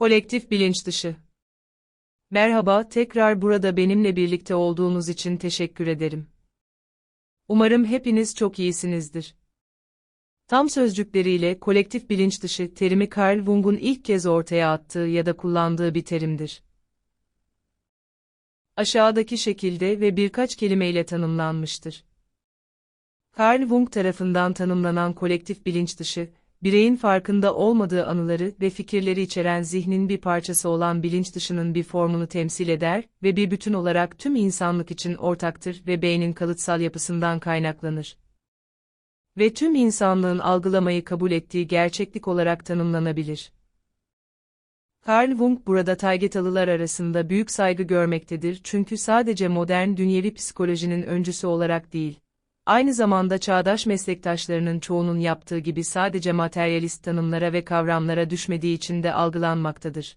Kolektif bilinç dışı. Merhaba, tekrar burada benimle birlikte olduğunuz için teşekkür ederim. Umarım hepiniz çok iyisinizdir. Tam sözcükleriyle kolektif bilinç dışı terimi Carl Jung'un ilk kez ortaya attığı ya da kullandığı bir terimdir. Aşağıdaki şekilde ve birkaç kelimeyle tanımlanmıştır. Carl Jung tarafından tanımlanan kolektif bilinç dışı, bireyin farkında olmadığı anıları ve fikirleri içeren zihnin bir parçası olan bilinç dışının bir formunu temsil eder ve bir bütün olarak tüm insanlık için ortaktır ve beynin kalıtsal yapısından kaynaklanır. Ve tüm insanlığın algılamayı kabul ettiği gerçeklik olarak tanımlanabilir. Carl Jung burada Taygetalılar arasında büyük saygı görmektedir çünkü sadece modern dünyevi psikolojinin öncüsü olarak değil, aynı zamanda çağdaş meslektaşlarının çoğunun yaptığı gibi sadece materyalist tanımlara ve kavramlara düşmediği için de algılanmaktadır.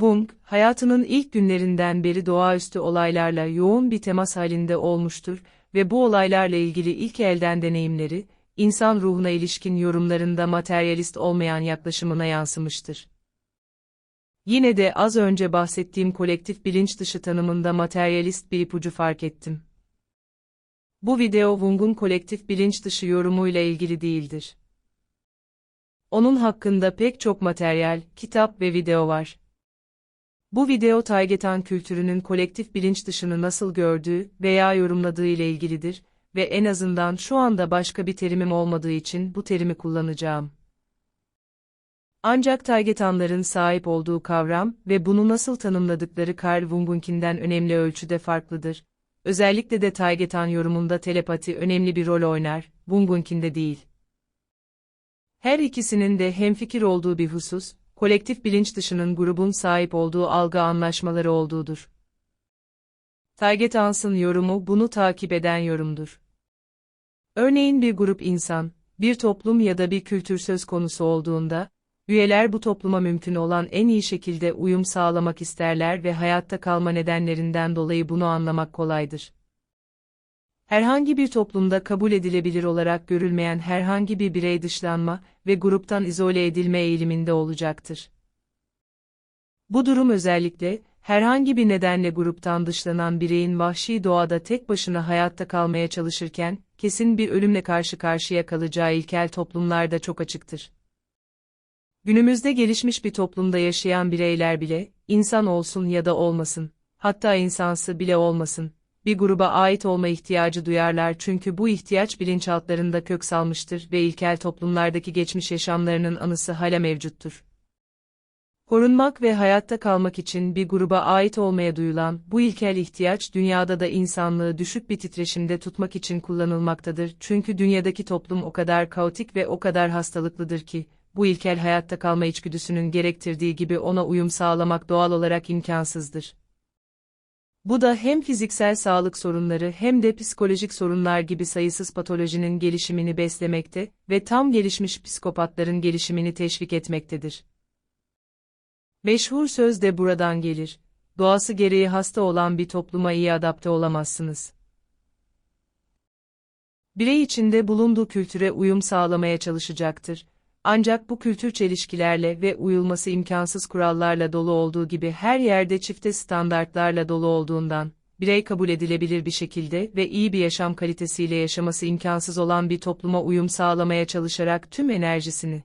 Jung, hayatının ilk günlerinden beri doğaüstü olaylarla yoğun bir temas halinde olmuştur ve bu olaylarla ilgili ilk elden deneyimleri, insan ruhuna ilişkin yorumlarında materyalist olmayan yaklaşımına yansımıştır. Yine de az önce bahsettiğim kolektif bilinç dışı tanımında materyalist bir ipucu fark ettim. Bu video Jung'un kolektif bilinç dışı yorumuyla ilgili değildir. Onun hakkında pek çok materyal, kitap ve video var. Bu video Taygetan kültürünün kolektif bilinç dışını nasıl gördüğü veya yorumladığı ile ilgilidir ve en azından şu anda başka bir terimim olmadığı için bu terimi kullanacağım. Ancak Taygetanların sahip olduğu kavram ve bunu nasıl tanımladıkları Carl Jung'unkinden önemli ölçüde farklıdır. Özellikle de Taygetan yorumunda telepati önemli bir rol oynar, Jung'unkinde değil. Her ikisinin de hemfikir olduğu bir husus, kolektif bilinç dışının grubun sahip olduğu algı anlaşmaları olduğudur. Taygetans'ın yorumu bunu takip eden yorumdur. Örneğin bir grup insan, bir toplum ya da bir kültür söz konusu olduğunda, üyeler bu topluma mümkün olan en iyi şekilde uyum sağlamak isterler ve hayatta kalma nedenlerinden dolayı bunu anlamak kolaydır. Herhangi bir toplumda kabul edilebilir olarak görülmeyen herhangi bir birey dışlanma ve gruptan izole edilme eğiliminde olacaktır. Bu durum özellikle, herhangi bir nedenle gruptan dışlanan bireyin vahşi doğada tek başına hayatta kalmaya çalışırken, kesin bir ölümle karşı karşıya kalacağı ilkel toplumlarda çok açıktır. Günümüzde gelişmiş bir toplumda yaşayan bireyler bile, insan olsun ya da olmasın, hatta insansı bile olmasın, bir gruba ait olma ihtiyacı duyarlar çünkü bu ihtiyaç bilinçaltlarında kök salmıştır ve ilkel toplumlardaki geçmiş yaşamlarının anısı hala mevcuttur. Korunmak ve hayatta kalmak için bir gruba ait olmaya duyulan bu ilkel ihtiyaç dünyada da insanlığı düşük bir titreşimde tutmak için kullanılmaktadır çünkü dünyadaki toplum o kadar kaotik ve o kadar hastalıklıdır ki, bu ilkel hayatta kalma içgüdüsünün gerektirdiği gibi ona uyum sağlamak doğal olarak imkansızdır. Bu da hem fiziksel sağlık sorunları hem de psikolojik sorunlar gibi sayısız patolojinin gelişimini beslemekte ve tam gelişmiş psikopatların gelişimini teşvik etmektedir. Meşhur söz de buradan gelir. Doğası gereği hasta olan bir topluma iyi adapte olamazsınız. Birey içinde bulunduğu kültüre uyum sağlamaya çalışacaktır ancak bu kültür çelişkilerle ve uyulması imkansız kurallarla dolu olduğu gibi her yerde çifte standartlarla dolu olduğundan, birey kabul edilebilir bir şekilde ve iyi bir yaşam kalitesiyle yaşaması imkansız olan bir topluma uyum sağlamaya çalışarak tüm enerjisini,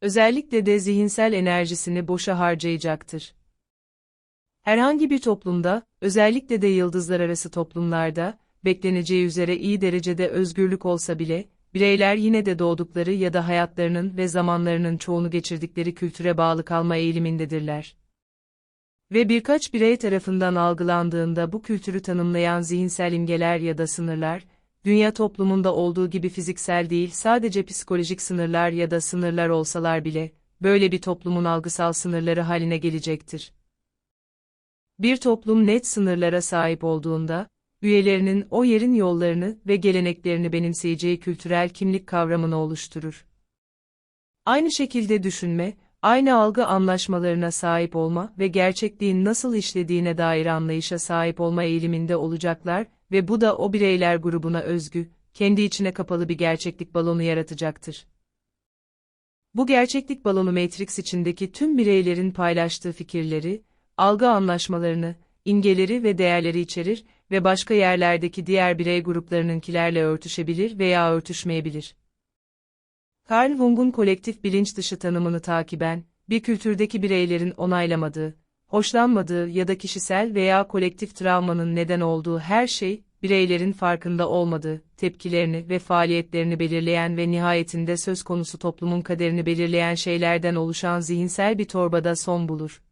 özellikle de zihinsel enerjisini boşa harcayacaktır. Herhangi bir toplumda, özellikle de yıldızlar arası toplumlarda, bekleneceği üzere iyi derecede özgürlük olsa bile, bireyler yine de doğdukları ya da hayatlarının ve zamanlarının çoğunu geçirdikleri kültüre bağlı kalma eğilimindedirler. Ve birkaç birey tarafından algılandığında bu kültürü tanımlayan zihinsel imgeler ya da sınırlar, dünya toplumunda olduğu gibi fiziksel değil sadece psikolojik sınırlar ya da sınırlar olsalar bile, böyle bir toplumun algısal sınırları haline gelecektir. Bir toplum net sınırlara sahip olduğunda, üyelerinin o yerin yollarını ve geleneklerini benimseyeceği kültürel kimlik kavramını oluşturur. Aynı şekilde düşünme, aynı algı anlaşmalarına sahip olma ve gerçekliğin nasıl işlediğine dair anlayışa sahip olma eğiliminde olacaklar ve bu da o bireyler grubuna özgü, kendi içine kapalı bir gerçeklik balonu yaratacaktır. Bu gerçeklik balonu Matrix içindeki tüm bireylerin paylaştığı fikirleri, algı anlaşmalarını, imgeleri ve değerleri içerir ve başka yerlerdeki diğer birey gruplarınınkilerle örtüşebilir veya örtüşmeyebilir. Carl Jung'un kolektif bilinç dışı tanımını takiben, bir kültürdeki bireylerin onaylamadığı, hoşlanmadığı ya da kişisel veya kolektif travmanın neden olduğu her şey, bireylerin farkında olmadığı, tepkilerini ve faaliyetlerini belirleyen ve nihayetinde söz konusu toplumun kaderini belirleyen şeylerden oluşan zihinsel bir torbada son bulur.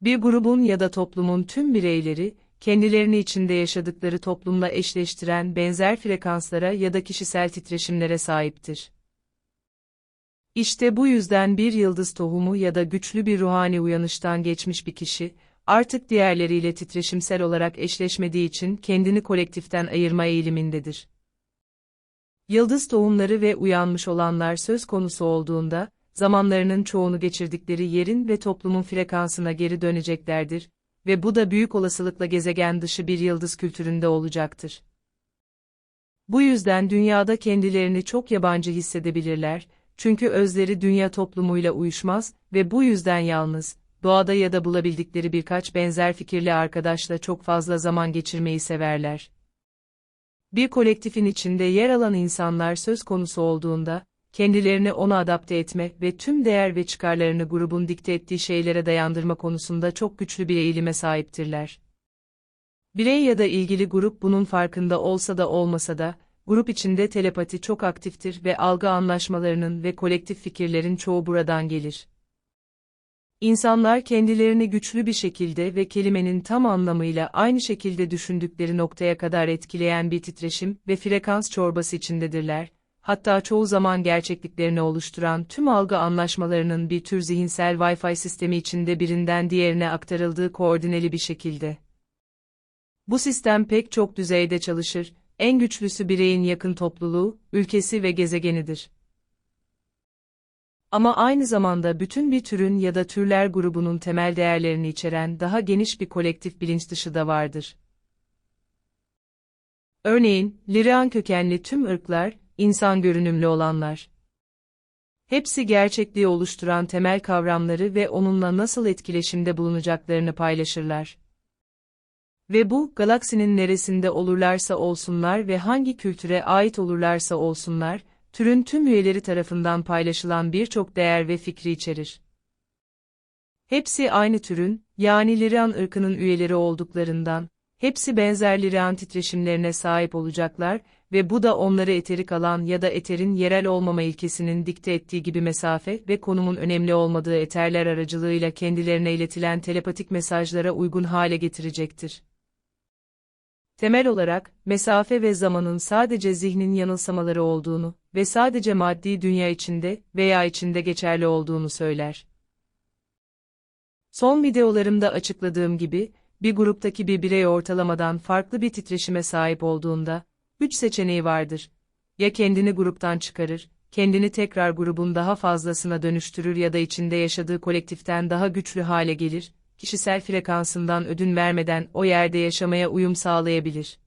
Bir grubun ya da toplumun tüm bireyleri, kendilerini içinde yaşadıkları toplumla eşleştiren benzer frekanslara ya da kişisel titreşimlere sahiptir. İşte bu yüzden bir yıldız tohumu ya da güçlü bir ruhani uyanıştan geçmiş bir kişi, artık diğerleriyle titreşimsel olarak eşleşmediği için kendini kolektiften ayırma eğilimindedir. Yıldız tohumları ve uyanmış olanlar söz konusu olduğunda, zamanlarının çoğunu geçirdikleri yerin ve toplumun frekansına geri döneceklerdir ve bu da büyük olasılıkla gezegen dışı bir yıldız kültüründe olacaktır. Bu yüzden dünyada kendilerini çok yabancı hissedebilirler, çünkü özleri dünya toplumuyla uyuşmaz ve bu yüzden yalnız, doğada ya da bulabildikleri birkaç benzer fikirli arkadaşla çok fazla zaman geçirmeyi severler. Bir kolektifin içinde yer alan insanlar söz konusu olduğunda, kendilerini ona adapte etme ve tüm değer ve çıkarlarını grubun dikte ettiği şeylere dayandırma konusunda çok güçlü bir eğilime sahiptirler. Birey ya da ilgili grup bunun farkında olsa da olmasa da, grup içinde telepati çok aktiftir ve algı anlaşmalarının ve kolektif fikirlerin çoğu buradan gelir. İnsanlar kendilerini güçlü bir şekilde ve kelimenin tam anlamıyla aynı şekilde düşündükleri noktaya kadar etkileyen bir titreşim ve frekans çorbası içindedirler, hatta çoğu zaman gerçekliklerini oluşturan tüm algı anlaşmalarının bir tür zihinsel Wi-Fi sistemi içinde birinden diğerine aktarıldığı koordineli bir şekilde. Bu sistem pek çok düzeyde çalışır, en güçlüsü bireyin yakın topluluğu, ülkesi ve gezegenidir. Ama aynı zamanda bütün bir türün ya da türler grubunun temel değerlerini içeren daha geniş bir kolektif bilinç dışı da vardır. Örneğin, Lirian kökenli tüm ırklar, insan görünümlü olanlar. Hepsi gerçekliği oluşturan temel kavramları ve onunla nasıl etkileşimde bulunacaklarını paylaşırlar. Ve bu, galaksinin neresinde olurlarsa olsunlar ve hangi kültüre ait olurlarsa olsunlar, türün tüm üyeleri tarafından paylaşılan birçok değer ve fikri içerir. Hepsi aynı türün, yani Lirian ırkının üyeleri olduklarından, hepsi benzer Lirian titreşimlerine sahip olacaklar ve bu da onları eterik alan ya da eterin yerel olmama ilkesinin dikte ettiği gibi mesafe ve konumun önemli olmadığı eterler aracılığıyla kendilerine iletilen telepatik mesajlara uygun hale getirecektir. Temel olarak, mesafe ve zamanın sadece zihnin yanılsamaları olduğunu ve sadece maddi dünya içinde veya içinde geçerli olduğunu söyler. Son videolarımda açıkladığım gibi, bir gruptaki bir birey ortalamadan farklı bir titreşime sahip olduğunda, üç seçeneği vardır. Ya kendini gruptan çıkarır, kendini tekrar grubun daha fazlasına dönüştürür ya da içinde yaşadığı kolektiften daha güçlü hale gelir, kişisel frekansından ödün vermeden o yerde yaşamaya uyum sağlayabilir.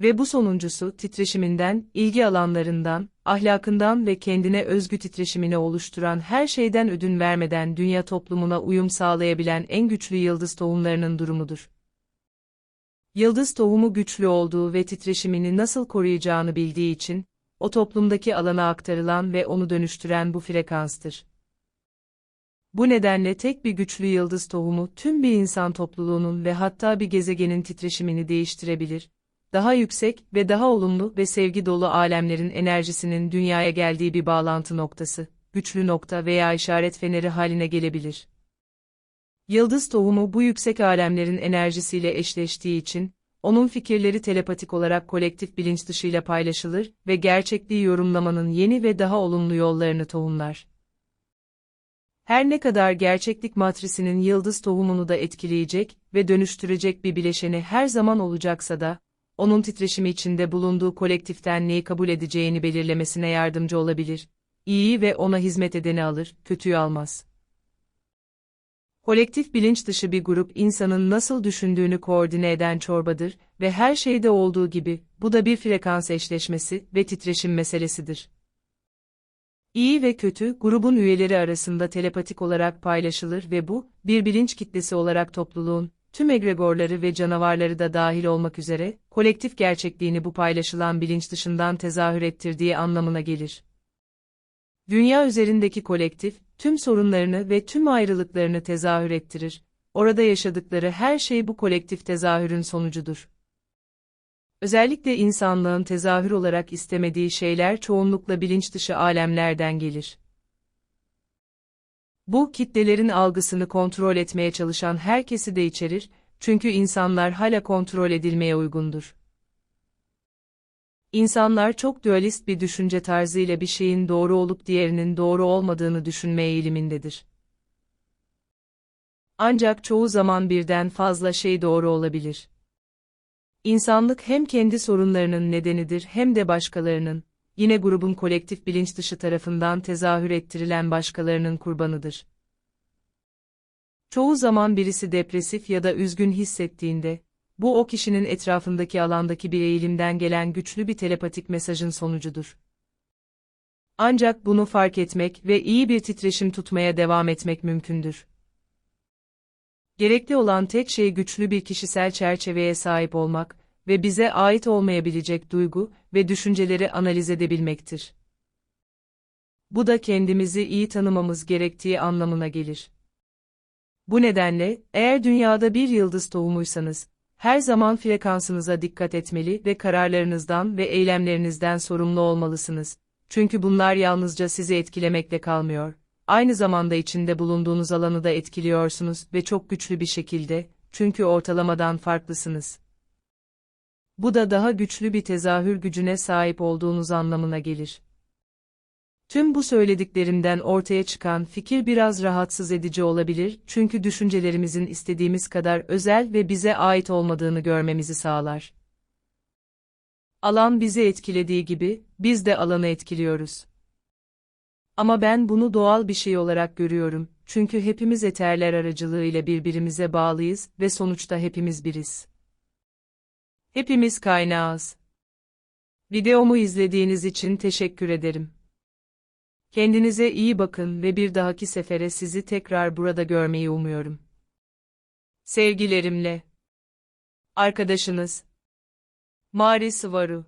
Ve bu sonuncusu titreşiminden, ilgi alanlarından, ahlakından ve kendine özgü titreşimini oluşturan her şeyden ödün vermeden dünya toplumuna uyum sağlayabilen en güçlü yıldız tohumlarının durumudur. Yıldız tohumu güçlü olduğu ve titreşimini nasıl koruyacağını bildiği için, o toplumdaki alana aktarılan ve onu dönüştüren bu frekanstır. Bu nedenle tek bir güçlü yıldız tohumu tüm bir insan topluluğunun ve hatta bir gezegenin titreşimini değiştirebilir. Daha yüksek ve daha olumlu ve sevgi dolu alemlerin enerjisinin dünyaya geldiği bir bağlantı noktası, güçlü nokta veya işaret feneri haline gelebilir. Yıldız tohumu bu yüksek alemlerin enerjisiyle eşleştiği için, onun fikirleri telepatik olarak kolektif bilinç dışıyla paylaşılır ve gerçekliği yorumlamanın yeni ve daha olumlu yollarını tohumlar. Her ne kadar gerçeklik matrisinin yıldız tohumunu da etkileyecek ve dönüştürecek bir bileşeni her zaman olacaksa da, onun titreşimi içinde bulunduğu kolektiften neyi kabul edeceğini belirlemesine yardımcı olabilir. İyiyi ve ona hizmet edeni alır, kötüyü almaz. Kolektif bilinç dışı bir grup insanın nasıl düşündüğünü koordine eden çorbadır ve her şeyde olduğu gibi bu da bir frekans eşleşmesi ve titreşim meselesidir. İyi ve kötü, grubun üyeleri arasında telepatik olarak paylaşılır ve bu, bir bilinç kitlesi olarak topluluğun, tüm egregorları ve canavarları da dahil olmak üzere, kolektif gerçekliğini bu paylaşılan bilinç dışından tezahür ettirdiği anlamına gelir. Dünya üzerindeki kolektif, tüm sorunlarını ve tüm ayrılıklarını tezahür ettirir. Orada yaşadıkları her şey bu kolektif tezahürün sonucudur. Özellikle insanlığın tezahür olarak istemediği şeyler çoğunlukla bilinç dışı alemlerden gelir. Bu, kitlelerin algısını kontrol etmeye çalışan herkesi de içerir, çünkü insanlar hala kontrol edilmeye uygundur. İnsanlar çok dualist bir düşünce tarzıyla bir şeyin doğru olup diğerinin doğru olmadığını düşünme eğilimindedir. Ancak çoğu zaman birden fazla şey doğru olabilir. İnsanlık hem kendi sorunlarının nedenidir hem de başkalarının, yine grubun kolektif bilinç dışı tarafından tezahür ettirilen başkalarının kurbanıdır. Çoğu zaman birisi depresif ya da üzgün hissettiğinde, bu o kişinin etrafındaki alandaki bir eğilimden gelen güçlü bir telepatik mesajın sonucudur. Ancak bunu fark etmek ve iyi bir titreşim tutmaya devam etmek mümkündür. Gerekli olan tek şey güçlü bir kişisel çerçeveye sahip olmak ve bize ait olmayabilecek duygu ve düşünceleri analiz edebilmektir. Bu da kendimizi iyi tanımamız gerektiği anlamına gelir. Bu nedenle, eğer dünyada bir yıldız tohumuysanız, her zaman frekansınıza dikkat etmeli ve kararlarınızdan ve eylemlerinizden sorumlu olmalısınız. Çünkü bunlar yalnızca sizi etkilemekle kalmıyor. Aynı zamanda içinde bulunduğunuz alanı da etkiliyorsunuz ve çok güçlü bir şekilde, çünkü ortalamadan farklısınız. Bu da daha güçlü bir tezahür gücüne sahip olduğunuz anlamına gelir. Tüm bu söylediklerimden ortaya çıkan fikir biraz rahatsız edici olabilir çünkü düşüncelerimizin istediğimiz kadar özel ve bize ait olmadığını görmemizi sağlar. Alan bizi etkilediği gibi, biz de alanı etkiliyoruz. Ama ben bunu doğal bir şey olarak görüyorum, çünkü hepimiz eterler aracılığıyla birbirimize bağlıyız ve sonuçta hepimiz biriz. Hepimiz kaynağız. Videomu izlediğiniz için teşekkür ederim. Kendinize iyi bakın ve bir dahaki sefere sizi tekrar burada görmeyi umuyorum. Sevgilerimle. Arkadaşınız. Mari Sıvaru